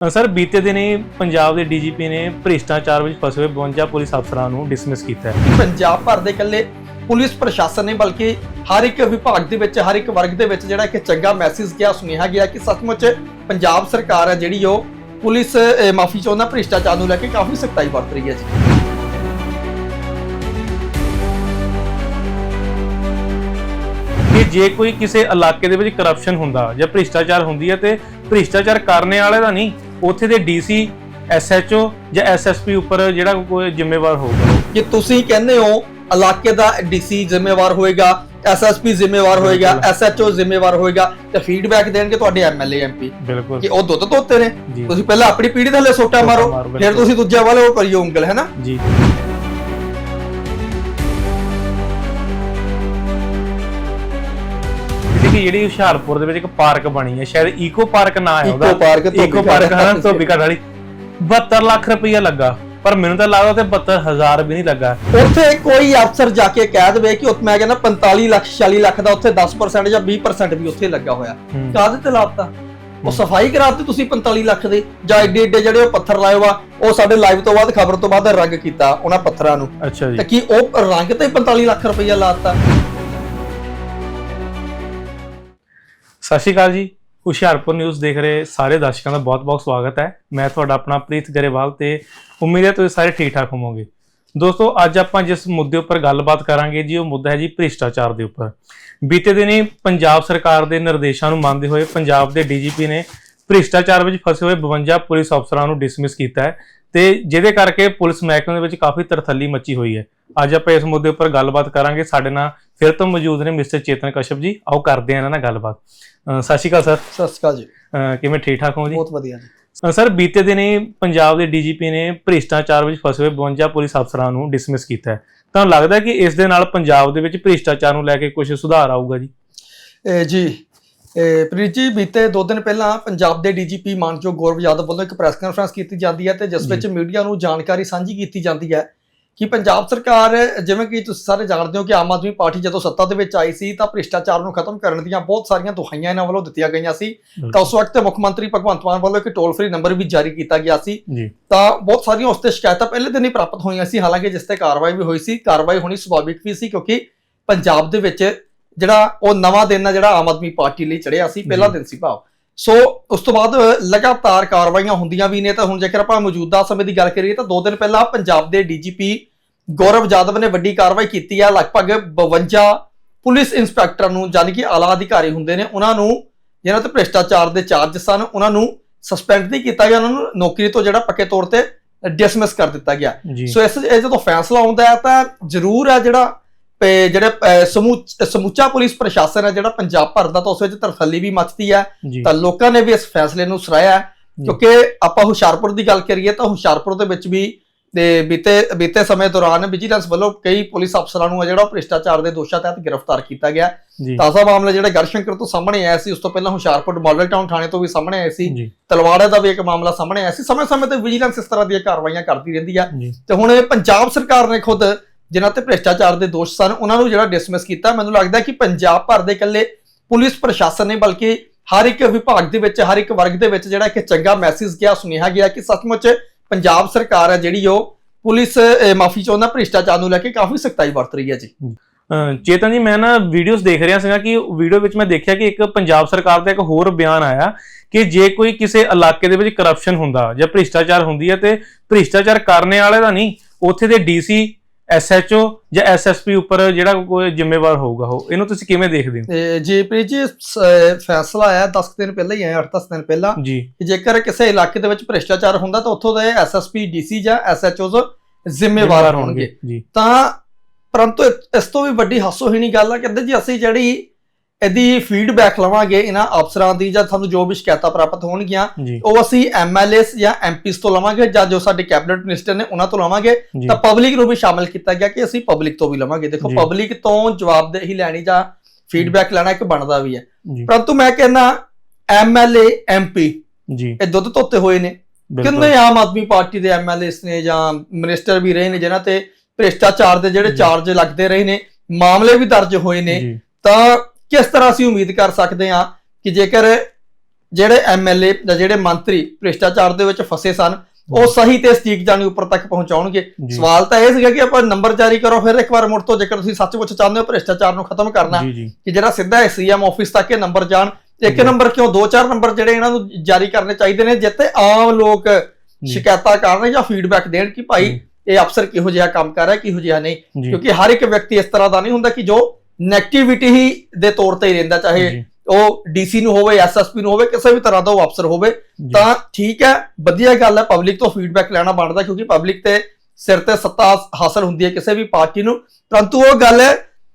Sir, ਬੀਤੇ ਦਿਨੀ ਪੰਜਾਬ ਦੇ ਡੀਜੀਪੀ ਨੇ ਭ੍ਰਿਸ਼ਟਾਚਾਰ ਵਿੱਚ ਫਸੇ ਹੋਏ 52 ਪੁਲਿਸ ਅਫਸਰਾਂ ਨੂੰ ਡਿਸਮਿਸ ਕੀਤਾ ਹੈ। ਪੰਜਾਬ ਭਰ ਦੇ ਇਕੱਲੇ ਪੁਲਿਸ ਪ੍ਰਸ਼ਾਸਨ ਨੇ, ਬਲਕਿ ਹਰ ਇੱਕ ਵਿਭਾਗ ਦੇ ਵਿੱਚ, ਹਰ ਇੱਕ ਵਰਗ ਦੇ ਵਿੱਚ ਜਿਹੜਾ ਕਿ ਚੰਗਾ ਮੈਸੇਜ ਗਿਆ, ਸੁਨੇਹਾ ਗਿਆ ਕਿ ਸੱਚਮੁੱਚ ਪੰਜਾਬ ਸਰਕਾਰ ਹੈ ਜਿਹੜੀ ਉਹ ਪੁਲਿਸ ਮਾਫੀ ਚਾਹੁੰਦਾ, ਭ੍ਰਿਸ਼ਟਾਚਾਰ ਨੂੰ ਲੈ ਕੇ ਕਾਫੀ ਸਖਤਾਈ ਵਰਤ ਰਹੀ ਹੈ ਜੀ। ਜੇ ਕੋਈ ਕਿਸੇ ਇਲਾਕੇ ਦੇ ਵਿੱਚ ਕਰਪਸ਼ਨ ਹੁੰਦਾ ਜਾਂ ਭ੍ਰਿਸ਼ਟਾਚਾਰ ਹੁੰਦੀ ਹੈ ਤੇ ਭ੍ਰਿਸ਼ਟਾਚਾਰ ਕਰਨੇ ਵਾਲੇ ਦਾ ਨਹੀਂ ਉੱਥੇ ਦੇ ਡੀਸੀ ਐਸਐਚਓ ਜਾਂ ਐਸਐਸਪੀ ਉੱਪਰ ਜਿਹੜਾ ਕੋਈ ਜ਼ਿੰਮੇਵਾਰ ਹੋਊਗਾ। ਕਿ ਤੁਸੀਂ ਕਹਿੰਦੇ ਹੋ ਇਲਾਕੇ ਦਾ ਡੀਸੀ ਜ਼ਿੰਮੇਵਾਰ ਹੋਏਗਾ ਐਸਐਸਪੀ ਜ਼ਿੰਮੇਵਾਰ ਹੋਏਗਾ। ਐਸਐਚਓ ਜ਼ਿੰਮੇਵਾਰ ਹੋਏਗਾ ਤੇ ਫੀਡਬੈਕ ਦੇਣਗੇ ਤੁਹਾਡੇ ਐਮਐਲਏ ਐਮਪੀ ਕਿ ਉਹ ਦੁੱਧ ਧੋਤੇ ਨੇ। ਤੁਸੀਂ ਪਹਿਲਾਂ ਆਪਣੀ ਪੀੜੀ ਥੱਲੇ ਸੋਟਾ ਮਾਰੋ ਫਿਰ। ਤੁਸੀਂ ਦੂਜੇ ਵਾਲੇ ਉਹ ਕਰਿਓ ਉਂਗਲ ਹੈ ਨਾ? ਜੀ। ਕਿ ਜਿਹੜੀ ਹੁਸ਼ਿਆਰਪੁਰ ਦੇ ਵਿੱਚ ਇੱਕ ਪਾਰਕ ਬਣੀ ਹੈ ਸ਼ਾਇਦ ਈਕੋ ਪਾਰਕ ਨਾਂ ਹੈ ਉਹਦਾ। Park, ਧੋਬੀ ਈਕੋ। ਪਾਰਕ ਹਾਂ ਧੋਬੀ ਘਾਟ ਵਾਲੀ। 72 ਲੱਖ ਰੁਪਈਆ ਲੱਗਾ ਪਰ ਮੈਨੂੰ ਤਾਂ ਲੱਗਦਾ ਤੇ 72000 ਵੀ ਨਹੀਂ ਲੱਗਾ। ਉੱਥੇ ਕੋਈ ਅਫਸਰ ਜਾ ਕੇ ਕਹਿ ਦੇਵੇ ਕਿ ਉੱਥੇ ਮੈਂ ਕਹਿੰਦਾ 45 ਲੱਖ 46 ਲੱਖ ਦਾ ਉੱਥੇ 10% ਜਾਂ 20% ਵੀ ਉੱਥੇ ਲੱਗਾ ਹੋਇਆ। ਕਾਹਦੇ ਤੇ ਲਾਤਾ? ਉਹ ਸਫ਼ਾਈ ਕਰਾਤੀ ਤੁਸੀਂ 45 ਲੱਖ ਦੇ? ਜਾਂ ਏਡੇ ਏਡੇ ਜਿਹੜੇ ਉਹ ਪੱਥਰ ਲਾਏ ਵਾ ਉਹ ਸਾਡੇ ਲਾਈਵ ਤੋਂ ਬਾਅਦ ਖਬਰ ਤੋਂ ਬਾਅਦ ਰੰਗ ਕੀਤਾ ਉਹਨਾਂ ਪੱਥਰਾਂ ਨੂੰ। ਅੱਛਾ ਤੇ ਜੀ ਕੀ ਉਹ ਰੰਗ ਤੇ 45 ਲੱਖ ਰੁਪਈਆ ਲਾਤਾ? ਸਤਿ ਸ਼੍ਰੀ ਅਕਾਲ ਜੀ। ਹੁਸ਼ਿਆਰਪੁਰ ਨਿਊਜ਼ ਦੇਖ ਰਹੇ ਸਾਰੇ ਦਰਸ਼ਕਾਂ ਦਾ ਬਹੁਤ-ਬਹੁਤ ਸਵਾਗਤ ਹੈ। ਮੈਂ ਤੁਹਾਡਾ ਆਪਣਾ ਪ੍ਰੀਤ ਗਰੇਵਾਲ ਤੇ ਉਮੀਦ ਹੈ ਤੁਸੀਂ ਸਾਰੇ ਠੀਕ ਠਾਕ ਹੋਵੋਗੇ। ਦੋਸਤੋ, ਅੱਜ ਆਪਾਂ ਜਿਸ ਮੁੱਦੇ ਉੱਪਰ ਗੱਲਬਾਤ ਕਰਾਂਗੇ ਜੀ, ਉਹ ਮੁੱਦਾ ਹੈ ਜੀ ਭ੍ਰਿਸ਼ਟਾਚਾਰ ਦੇ ਉੱਪਰ। ਬੀਤੇ ਦਿਨੀ ਪੰਜਾਬ ਸਰਕਾਰ ਦੇ ਨਿਰਦੇਸ਼ਾਂ ਨੂੰ ਮੰਨਦੇ ਹੋਏ ਪੰਜਾਬ ਦੇ ਡੀਜੀਪੀ ਨੇ ਭ੍ਰਿਸ਼ਟਾਚਾਰ ਵਿੱਚ ਫਸੇ ਹੋਏ 52 ਪੁਲਿਸ ਅਫਸਰਾਂ ਨੂੰ ਡਿਸਮਿਸ ਕੀਤਾ ਹੈ ਤੇ ਜਿਹਦੇ ਕਰਕੇ ਪੁਲਿਸ ਮਹਿਕਮੇ ਦੇ ਵਿੱਚ ਕਾਫੀ ਤਰਥੱਲੀ ਮੱਚੀ ਹੋਈ ਹੈ। ਅੱਜ ਆਪਾਂ ਇਸ ਮੁੱਦੇ ਉੱਪਰ ਗੱਲਬਾਤ ਕਰਾਂਗੇ। ਸਾਡੇ ਨਾਲ ਫਿਰ ਤੋਂ ਮੌਜੂਦ ਨੇ ਮਿਸਟਰ ਚੇਤਨ ਕਸ਼ਪ ਜੀ। ਆਓ ਕਰਦੇ ਹਾਂ ਇਹਨਾਂ ਨਾਲ ਗੱਲਬਾਤ। ਸਤਿ ਸ਼੍ਰੀ ਅਕਾਲ ਸਰ। ਸਤਿ ਸ਼੍ਰੀ ਅਕਾਲ ਜੀ। ਕਿਵੇਂ ਠੀਕ ਠਾਕ ਹੋ ਜੀ? ਬਹੁਤ ਵਧੀਆ ਜੀ। ਸਰ ਬੀਤੇ ਦਿਨੀ ਪੰਜਾਬ ਦੇ ਡੀਜੀਪੀ ਨੇ ਭ੍ਰਿਸ਼ਟਾਚਾਰ ਵਿੱਚ ਫਸੇ ਹੋਏ 52 ਪੁਲਿਸ ਅਫਸਰਾਂ ਨੂੰ ਡਿਸਮਿਸ ਕੀਤਾ ਹੈ। ਤਾਂ ਲੱਗਦਾ ਹੈ ਕਿ ਇਸ ਦੇ ਨਾਲ ਪੰਜਾਬ ਦੇ ਵਿੱਚ ਭ੍ਰਿਸ਼ਟਾਚਾਰ ਨੂੰ ਲੈ ਕੇ ਕੁਝ ਸੁਧਾਰ ਆਊਗਾ ਜੀ? ਇਹ ਜੀ। ਇਹ ਪ੍ਰੀਤ ਜੀ ਬੀਤੇ ਦੋ ਦਿਨ ਪਹਿਲਾਂ ਪੰਜਾਬ ਦੇ ਡੀਜੀਪੀ ਮਾਨਜੋ ਗੌਰਵ ਯਾਦਵ ਵੱਲੋਂ ਇੱਕ ਪ੍ਰੈਸ ਕਾਨਫਰੰਸ ਕੀਤੀ ਜਾਂਦੀ ਹੈ ਤੇ ਜਿਸ ਵਿੱਚ ਮੀਡੀਆ ਨੂੰ ਜਾਣਕਾਰੀ ਸਾਂਝੀ ਕੀਤੀ ਜਾਂਦੀ ਹੈ। ਕਿ ਪੰਜਾਬ ਸਰਕਾਰ ਜਿਵੇਂ ਕਿ ਤੁਸੀਂ ਸਾਰੇ ਜਾਣਦੇ ਹੋ ਕਿ ਆਮ ਆਦਮੀ ਪਾਰਟੀ ਜਦੋਂ ਸੱਤਾ ਦੇ ਵਿੱਚ ਆਈ ਸੀ ਤਾਂ ਭ੍ਰਿਸ਼ਟਾਚਾਰ ਨੂੰ ਖਤਮ ਕਰਨ ਦੀਆਂ ਬਹੁਤ ਸਾਰੀਆਂ ਦੁਹਾਈਆਂ ਇਹਨਾਂ ਵੱਲੋਂ ਦਿੱਤੀਆਂ ਗਈਆਂ ਸੀ। ਤਾਂ ਉਸ ਵਕਤ ਮੁੱਖ ਮੰਤਰੀ ਭਗਵੰਤ ਮਾਨ ਵੱਲੋਂ ਇੱਕ ਟੋਲ ਫ੍ਰੀ ਨੰਬਰ ਵੀ ਜਾਰੀ ਕੀਤਾ ਗਿਆ ਸੀ। ਤਾਂ ਬਹੁਤ ਸਾਰੀਆਂ ਉਸ ਤੇ ਸ਼ਿਕਾਇਤਾਂ ਪਹਿਲੇ ਦਿਨ ਹੀ ਪ੍ਰਾਪਤ ਹੋਈਆਂ ਸੀ ਹਾਲਾਂਕਿ ਜਿਸ ਤੇ ਕਾਰਵਾਈ ਵੀ ਹੋਈ ਸੀ। ਕਾਰਵਾਈ ਹੋਣੀ ਸੁਭਾਵਿਕ ਵੀ ਸੀ ਕਿਉਂਕਿ ਪੰਜਾਬ ਦੇ ਵਿੱਚ ਜਿਹੜਾ ਉਹ ਨਵਾਂ ਦਿਨ ਆ ਜਿਹੜਾ ਆਮ ਆਦਮੀ ਪਾਰਟੀ ਲਈ ਚੜਿਆ ਸੀ ਪਹਿਲਾ। ਦਿਨ ਸੀ ਭਾਵ। ਸੋ ਉਸ ਤੋਂ ਬਾਅਦ ਲਗਾਤਾਰ ਕਾਰਵਾਈਆਂ ਹੁੰਦੀਆਂ ਵੀ ਨੇ ਤਾਂ ਹੁਣ ਜੇਕਰ ਆਪਾਂ ਮੌਜੂਦਾ ਸਮੇਂ ਦੀ ਗੱਲ ਕਰੀਏ ਤਾਂ ਦੋ ਦਿਨ ਪਹਿਲਾਂ ਪੰਜਾਬ ਦੇ ਡੀਜੀਪੀ ਗੌਰਵ ਜਾਦਵ ਨੇ ਵੱਡੀ ਕਾਰਵਾਈ ਕੀਤੀ ਹੈ ਲਗਭਗ 52 ਪੁਲਿਸ ਇੰਸਪੈਕਟਰ ਨੂੰ ਯਾਨੀ ਕਿ ਆਲਾ ਅਧਿਕਾਰੀ ਹੁੰਦੇ ਨੇ ਉਹਨਾਂ ਨੂੰ ਜਿਹਨਾਂ ਤੇ ਭ੍ਰਿਸ਼ਟਾਚਾਰ ਦੇ ਚਾਰਜ ਸਨ ਉਹਨਾਂ ਨੂੰ ਸਸਪੈਂਡ ਨਹੀਂ ਕੀਤਾ ਗਿਆ। ਉਹਨਾਂ ਨੂੰ ਨੌਕਰੀ ਤੋਂ ਜਿਹੜਾ ਪੱਕੇ ਤੌਰ ਤੇ ਡਿਸਮਿਸ ਕਰ ਦਿੱਤਾ ਗਿਆ। ਸੋ ਇਸ ਇਹ ਜਦੋਂ ਫੈਸਲਾ ਆਉਂਦਾ ਹੈ ਤਾਂ ਜ਼ਰੂਰ ਹੈ ਜਿਹੜਾ ਜਿਹੜੇ ਸਮੂਚ ਪੁਲਿਸ ਪ੍ਰਸ਼ਾਸਨ ਹੈ ਜਿਹੜਾ ਪੰਜਾਬ ਭਰ ਦਾ ਤਾਂ ਉਸ ਵਿੱਚ ਤਰਫੱਲੀ ਵੀ ਮਚਦੀ ਹੈ। ਤਾਂ ਲੋਕਾਂ ਨੇ ਵੀ ਇਸ ਫੈਸਲੇ ਨੂੰ ਸਰਾਇਆ। ਕਿਉਂਕਿ ਆਪਾਂ ਹੁਸ਼ਿਆਰਪੁਰ ਦੀ ਗੱਲ ਕਰੀਏ ਤਾਂ ਹੁਸ਼ਿਆਰਪੁਰ ਦੇ ਵਿੱਚ ਵੀ ਦੇ ਬੀਤੇ ਬੀਤੇ ਸਮੇਂ ਦੌਰਾਨ ਵਿਜੀਲੈਂਸ ਵੱਲੋਂ ਕਈ ਪੁਲਿਸ ਅਫਸਰਾਂ ਨੂੰ ਆ ਜਿਹੜਾ ਭ੍ਰਿਸ਼ਟਾਚਾਰ ਦੇ ਦੋਸ਼ਾਂ ਤਹਿਤ ਗ੍ਰਿਫਤਾਰ ਕੀਤਾ ਗਿਆ। ਤਾਜ਼ਾ ਮਾਮਲਾ ਜਿਹੜਾ ਗੜਸ਼ੰਕਰ ਤੋਂ ਸਾਹਮਣੇ ਆਇਆ ਸੀ ਉਸ ਤੋਂ ਪਹਿਲਾਂ ਹੁਸ਼ਿਆਰਪੁਰ ਮਾਡਲ ਟਾਊਨ ਥਾਣੇ ਤੋਂ ਵੀ ਸਾਹਮਣੇ ਆਇਆ ਸੀ। ਤਲਵਾੜੇ ਦਾ ਵੀ ਇੱਕ ਮਾਮਲਾ ਸਾਹਮਣੇ ਆਇਆ ਸੀ। ਸਮੇਂ-ਸਮੇਂ ਤੇ ਵਿਜੀਲੈਂਸ ਇਸ ਤਰ੍ਹਾਂ ਦੀਆਂ ਕਾਰਵਾਈਆਂ ਕਰਦੀ ਰਹਿੰਦੀ ਜੀ। ਤੇ ਹੁਣ ਇਹ ਪੰਜਾਬ ਸਰਕਾਰ ਨੇ ਖੁਦ ਜਿਨ੍ਹਾਂ ਤੇ ਭ੍ਰਿਸ਼ਟਾਚਾਰ ਦੇ ਦੋਸ਼ ਸਨ ਉਹਨਾਂ ਨੂੰ ਜਿਹੜਾ ਡਿਸਮਿਸ ਕੀਤਾ। ਮੈਨੂੰ ਲੱਗਦਾ ਕਿ ਪੰਜਾਬ ਭਰ ਦੇ ਇਕੱਲੇ ਪੁਲਿਸ ਪ੍ਰਸ਼ਾਸਨ ਨੇ ਬਲਕਿ ਹਰ ਇੱਕ ਵਿਭਾਗ ਦੇ ਵਿੱਚ ਹਰ ਇੱਕ ਵਰਗ ਦੇ ਵਿੱਚ ਜਿਹੜਾ ਇੱਕ ਚੰਗਾ ਮੈਸੇਜ ਗਿਆ ਸੁਨੇਹਾ ਗਿਆ ਕਿ ਸੱਚਮੁੱਚ ਪੰਜਾਬ ਸਰਕਾਰ ਹੈ ਜਿਹੜੀ ਉਹ ਪੁਲਿਸ ਮਾਫੀ ਚਾਹੁੰਦਾ, ਭ੍ਰਿਸ਼ਟਾਚਾਰ ਨੂੰ ਲੈ ਕੇ ਕਾਫੀ ਸਖਤਾਈ ਵਰਤ ਰਹੀ ਹੈ ਜੀ। ਚੇਤਨ ਜੀ, ਮੈਂ ਨਾ ਵੀਡੀਓਜ਼ ਦੇਖ ਰਿਹਾ ਸੀਗਾ ਕਿ ਵੀਡੀਓ ਵਿੱਚ ਮੈਂ ਦੇਖਿਆ ਕਿ ਇੱਕ ਪੰਜਾਬ ਸਰਕਾਰ ਦਾ ਇੱਕ ਹੋਰ ਬਿਆਨ ਆਇਆ ਕਿ ਜੇ ਕੋਈ ਕਿਸੇ ਇਲਾਕੇ ਦੇ ਵਿੱਚ ਕਰਪਸ਼ਨ ਹੁੰਦਾ ਜਾਂ ਭ੍ਰਿਸ਼ਟਾਚਾਰ ਹੁੰਦੀ ਹੈ ਤੇ ਭ੍ਰਿਸ਼ਟਾਚਾਰ ਕਰਨੇ ਵਾਲੇ ਦਾ ਨਹੀਂ, ਉੱਥੇ ਦੇ ਡੀਸੀ ਐਸਐਚਓ ਜਾਂ ਐਸਐਸਪੀ ਉੱਪਰ ਜਿਹੜਾ ਕੋਈ ਜ਼ਿੰਮੇਵਾਰ ਹੋਊਗਾ ਉਹ? ਇਹਨੂੰ ਤੁਸੀਂ ਕਿਵੇਂ ਦੇਖਦੇ ਹੋ? ਜੀ ਪ੍ਰੀਤ ਜੀ ਸ- ਫੈਸਲਾ ਆਇਆ 10 ਦਿਨ ਪਹਿਲਾਂ ਹੀ ਆਇਆ 8-10 ਦਿਨ ਪਹਿਲਾਂ ਜੀ। ਕਿ ਜੇਕਰ ਕਿਸੇ ਇਲਾਕੇ ਦੇ ਵਿੱਚ ਭ੍ਰਿਸ਼ਟਾਚਾਰ ਹੁੰਦਾ ਤਾਂ ਉੱਥੋਂ ਦੇ ਐਸਐਸਪੀ ਡੀਸੀ ਜਾਂ ਐਸਐਚਓਜ਼ ਜ਼ਿੰਮੇਵਾਰ ਹੋਣਗੇ ਜੀ। ਤਾਂ ਪਰੰਤੂ ਇਸ- ਇਸ ਤੋਂ ਵੀ ਵੱਡੀ ਹਾਸੋਹੀਣੀ ਗੱਲ ਆ ਕਹਿੰਦੇ ਜੀ ਅਸੀਂ ਜਿਹੜੀ ਇਹਦੀ ਫੀਡਬੈਕ ਲਵਾਂਗੇ ਇਹਨਾਂ ਅਫਸਰਾਂ ਦੀ ਜਾਂ ਤੁਹਾਨੂੰ ਜੋ ਵੀ ਸ਼ਿਕਾਇਤਾਂ ਪ੍ਰਾਪਤ ਹੋਣਗੀਆਂ ਉਹ ਅਸੀਂ ਐਮਐਲਏਸ ਜਾਂ ਐਮਪੀਸ ਤੋਂ ਲਵਾਂਗੇ ਜਾਂ ਜੋ ਸਾਡੇ ਕੈਬਨਿਟ ਮਿਨਿਸਟਰ ਨੇ ਉਹਨਾਂ ਤੋਂ ਲਵਾਂਗੇ। ਤਾਂ ਪਬਲਿਕ ਨੂੰ ਵੀ ਸ਼ਾਮਿਲ ਕੀਤਾ ਗਿਆ ਕਿ ਅਸੀਂ ਪਬਲਿਕ ਤੋਂ ਵੀ ਲਵਾਂਗੇ। ਦੇਖੋ। ਪਬਲਿਕ ਤੋਂ ਜਵਾਬਦੇਹੀ ਲੈਣੀ ਜਾਂ ਫੀਡਬੈਕ ਲੈਣਾ ਇੱਕ ਬਣਦਾ ਵੀ ਹੈ। ਪਰੰਤੂ ਮੈਂ ਕਹਿੰਦਾ ਐਮਐਲਏ ਐਮਪੀ ਜੀ। ਇਹ ਦੁੱਧ ਧੋਤੇ ਹੋਏ ਨੇ। ਕਿੰਨੇ ਆਮ ਆਦਮੀ ਪਾਰਟੀ ਦੇ ਐਮਐਲਏਸ ਨੇ ਜਾਂ ਮਿਨਿਸਟਰ ਵੀ ਰਹੇ ਨੇ ਜਿਨ੍ਹਾਂ ਤੇ ਭ੍ਰਿਸ਼ਟਾਚਾਰ ਦੇ ਜਿਹੜੇ। ਚਾਰਜ ਲੱਗਦੇ ਰਹੇ ਨੇ ਮਾਮਲੇ ਵੀ ਦਰਜ ਹੋਏ ਨੇ। ਤਾਂ ਕਿਸ ਤਰ੍ਹਾਂ ਅਸੀਂ ਉਮੀਦ ਕਰ ਸਕਦੇ ਹਾਂ ਕਿ ਜੇਕਰ ਜਿਹੜੇ ਐਮਐਲਏ ਜਾਂ ਜਿਹੜੇ ਮੰਤਰੀ ਭ੍ਰਿਸ਼ਟਾਚਾਰ ਦੇ ਵਿੱਚ ਫਸੇ ਸਨ ਉਹ ਸਹੀ ਤੇ ਸਟੀਕ ਜਾਣੀ ਉੱਪਰ ਤੱਕ ਪਹੁੰਚਾਉਣਗੇ। ਸਵਾਲ ਤਾਂ ਇਹ ਸੀਗਾ ਕਿ ਆਪਾਂ ਨੰਬਰ ਜਾਰੀ ਕਰੋ ਫਿਰ ਇੱਕ ਵਾਰ ਮੁੜ ਤੋਂ ਜੇਕਰ ਤੁਸੀਂ ਸੱਚਮੁੱਚ ਚਾਹੁੰਦੇ ਹੋ ਭ੍ਰਿਸ਼ਟਾਚਾਰ ਨੂੰ ਖਤਮ ਕਰਨਾ ਕਿ ਜਿਹੜਾ ਸਿੱਧਾ ਸੀਐਮ ਆਫਿਸ ਤੱਕ ਇਹ ਨੰਬਰ ਜਾਣ ਇੱਕ। ਨੰਬਰ ਕਿਉਂ ਦੋ ਚਾਰ ਨੰਬਰ ਜਿਹੜੇ ਇਹਨਾਂ ਨੂੰ ਜਾਰੀ ਕਰਨੇ ਚਾਹੀਦੇ ਨੇ ਜਿੱਤੇ ਆਮ ਲੋਕ। ਸ਼ਿਕਾਇਤਾਂ ਕਰਨ ਜਾਂ ਫੀਡਬੈਕ ਦੇਣ ਕਿ ਭਾਈ। ਇਹ ਅਫਸਰ ਕਿਹੋ ਜਿਹਾ ਕੰਮ ਕਰ ਰਿਹਾ ਕਿਹੋ ਜਿਹਾ ਨਹੀਂ ਕਿਉਂਕਿ ਹਰ ਇੱਕ ਵਿਅਕਤੀ ਇਸ ਤਰ੍ਹਾਂ ਦਾ ਨਹੀਂ ਹੁੰਦਾ ਕਿ ਜੋ ਨੈਗੇਟਿਵਿਟੀ ਹੀ ਦੇ ਤੌਰ ਤੇ ਹੀ ਰਹਿੰਦਾ ਚਾਹੇ ਉਹ ਡੀਸੀ ਨੂੰ ਹੋਵੇ ਐਸਐਸਪੀ ਨੂੰ ਹੋਵੇ ਕਿਸੇ ਵੀ ਤਰ੍ਹਾਂ ਦਾ ਉਹ ਅਫਸਰ ਹੋਵੇ। ਤਾਂ ਠੀਕ ਹੈ ਵਧੀਆ ਗੱਲ ਹੈ ਪਬਲਿਕ ਤੋਂ ਫੀਡਬੈਕ ਲੈਣਾ ਬਣਦਾ ਕਿਉਂਕਿ ਪਬਲਿਕ ਤੇ ਸਿਰ ਤੇ ਸੱਤਾ ਹਾਸਲ ਹੁੰਦੀ ਹੈ ਕਿਸੇ ਵੀ ਪਾਰਟੀ ਨੂੰ ਪਰੰਤੂ ਉਹ ਗੱਲ ਹੈ।